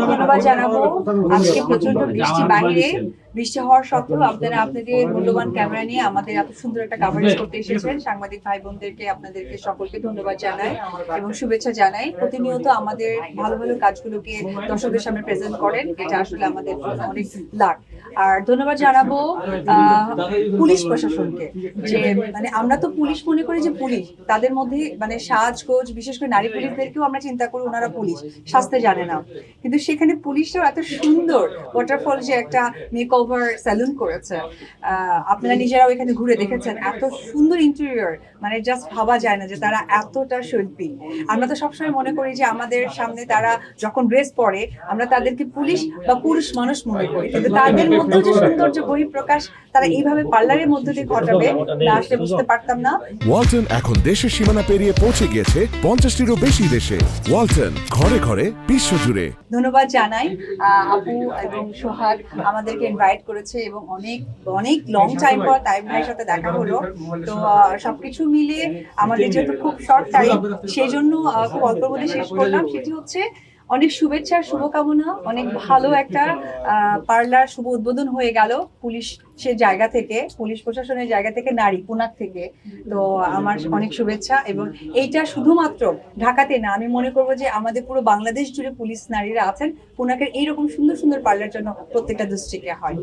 ধন্যবাদ জানাব। আজকে প্রচণ্ড বৃষ্টি বাইরে বৃষ্টি হওয়ার সত্ত্বেও আপনারা আপনাদের মূল্যবান ক্যামেরা নিয়ে আমাদের এত সুন্দর একটা কাভারেজ করতে এসেছেন। সাংবাদিক ভাই বোনদেরকে আপনাদেরকে সকলকে ধন্যবাদ জানাই এবং শুভেচ্ছা জানাই। প্রতিনিয়ত আমাদের ভালো ভালো কাজগুলোকে দর্শকদের সামনে প্রেজেন্ট করেন। এটা আসলে আমাদের অনেক লাখ আর ধন্যবাদ জানাব পুলিশ প্রশাসনকে যে মানে আমরা তো পুলিশ মনে করি যে পুলিশ। তাদের মধ্যে মানে সাজগোজ, বিশেষ করে নারী পুলিশদেরকেও আমরা চিন্তা করি ওনারা পুলিশ। শাস্তে জানে না। কিন্তু সেখানে পুলিশরাও এত সুন্দর। ওয়াটারফল যে একটা মেক ওভার স্যালুন করেছে। আপনারা নিজেরাও এখানে ঘুরে দেখেছেন। এত সুন্দর ইন্টেরিয়র মানে জাস্ট ভাবা যায় না যে তারা এতটা শিল্পী। আমরা তো সবসময় মনে করি যে আমাদের সামনে তারা যখন ড্রেস পরে আমরা তাদেরকে পুলিশ বা পুরুষ মানুষ মনে করি। কিন্তু তাদের মধ্যেও যে সৌন্দর্য বহিঃপ্রকাশ তারা এইভাবে পার্লারের মধ্যে দিয়ে ঘটাবে না আসলে বুঝতে পারতাম না। ওয়ালটন এখন দেশের সীমানা পেরিয়ে পৌঁছে গিয়েছে পঞ্চাশটিরও বেশি দেশে। ওয়ালটন ঘরে ঘরে বিশ্বজুড়ে। ধন্যবাদ জানাই আপু এবং সোহাগ আমাদেরকে ইনভাইট করেছে এবং অনেক অনেক লং টাইম পর তাইম ভাইয়ের সাথে দেখা হলো। তো সবকিছু মিলে আমাদের যেহেতু খুব শর্ট টাইম সেই জন্য খুব অল্প বলে শেষ করলাম। সেটি হচ্ছে অনেক শুভেচ্ছা, শুভকামনা, অনেক ভালো একটা পার্লার শুভ উদ্বোধন হয়ে গেল পুলিশ সে জায়গা থেকে, পুলিশ প্রশাসনের জায়গা থেকে, নারী পুনাক থেকে। তো আমার অনেক শুভেচ্ছা এবং এইটা শুধুমাত্র ঢাকাতে না, আমি মনে করব যে আমাদের পুরো বাংলাদেশ জুড়ে পুলিশ নারীরা আছেন, পুনাকের এইরকম সুন্দর সুন্দর পার্লার জন্য প্রত্যেকটা ডিস্ট্রিক্টে হয়।